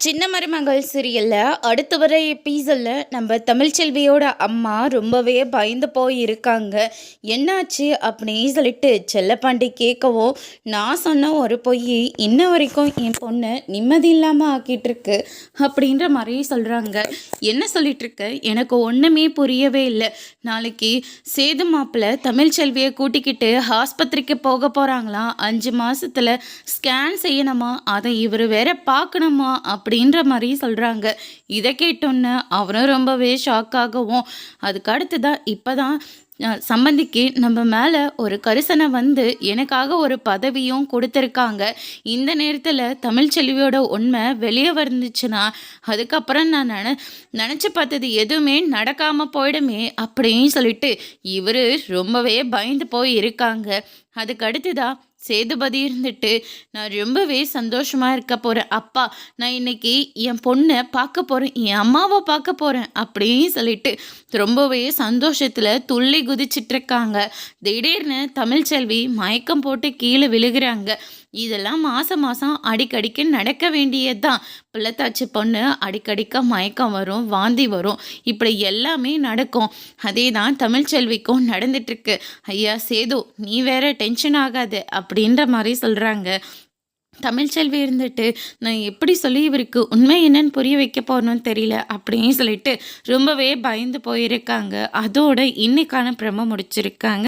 சின்ன மருமகள் சீரியலில் அடுத்து வர எபிசோடில் நம்ம தமிழ்ச்செல்வியோட அம்மா ரொம்பவே பயந்து போய் இருக்காங்க என்னாச்சு அப்படின்னு சொல்லிட்டு செல்லப்பாண்டி கேட்கவும் நான் சொன்ன ஒரு பொய் இன்ன வரைக்கும் என் பொண்ணை நிம்மதி இல்லாமல் ஆக்கிட்டு இருக்கு அப்படின்ற மாதிரி சொல்கிறாங்க என்ன சொல்லிட்டு இருக்க எனக்கு ஒன்றுமே புரியவே இல்லை. நாளைக்கு சேது மாப்பிள்ளை தமிழ்ச்செல்வியை கூட்டிக்கிட்டு ஆஸ்பத்திரிக்கு போக போகிறாங்களாம் அஞ்சு மாதத்தில் ஸ்கேன் செய்யணுமா? அதை இவர் வேற பார்க்கணுமா? அப்படின்ற மாதிரி சொல்கிறாங்க இதை கேட்டோன்னே அவரும் ரொம்பவே ஷாக் ஆகவும் அதுக்கு அடுத்ததான் இப்போ தான் சம்பந்திக்கு நம்ம மேலே ஒரு கரிசனை வந்து எனக்காக ஒரு பதவியும் கொடுத்துருக்காங்க. இந்த நேரத்தில் தமிழ்ச்செல்வியோட உண்மை வெளியே வந்துச்சுன்னா அதுக்கப்புறம் நான் நின நினச்சி பார்த்தது எதுவுமே நடக்காமல் போயிடுமே அப்படின்னு சொல்லிட்டு இவர் ரொம்பவே பயந்து போய் இருக்காங்க. அதுக்கு அடுத்ததா சேதுபதி இருந்துட்டு நான் ரொம்பவே சந்தோஷமாக இருக்க போகிறேன் அப்பா நான் இன்னைக்கு என் பொண்ணை பார்க்க போகிறேன் என் அம்மாவை பார்க்க போகிறேன் அப்படின்னு சொல்லிட்டு ரொம்பவே சந்தோஷத்தில் துள்ளி குதிச்சிட்ருக்காங்க. திடீர்னு தமிழ்ச்செல்வி மயக்கம் போட்டு கீழே விழுகிறாங்க. இதெல்லாம் மாதம் மாதம் அடிக்கடிக்கு நடக்க வேண்டியது தான் பிள்ளைத்தாச்சி பொண்ணு அடிக்கடிக்க மயக்கம் வரும் வாந்தி வரும். இப்படி எல்லாமே நடக்கும். அதே தான் தமிழ்ச்செல்விக்கும் நடந்துட்டுருக்கு ஐயா சேது நீ வேற டென்ஷன் ஆகாது அப்படின்ற மாதிரி சொல்கிறாங்க தமிழ்ச்செல்வி இருந்துட்டு நான் எப்படி சொல்லி இவருக்கு உண்மை என்னன்னு புரிய வைக்க போகணும்னு தெரியல அப்படின்னு சொல்லிட்டு ரொம்பவே பயந்து போயிருக்காங்க. அதோட இன்னைக்கான பிரம முடிச்சிருக்காங்க.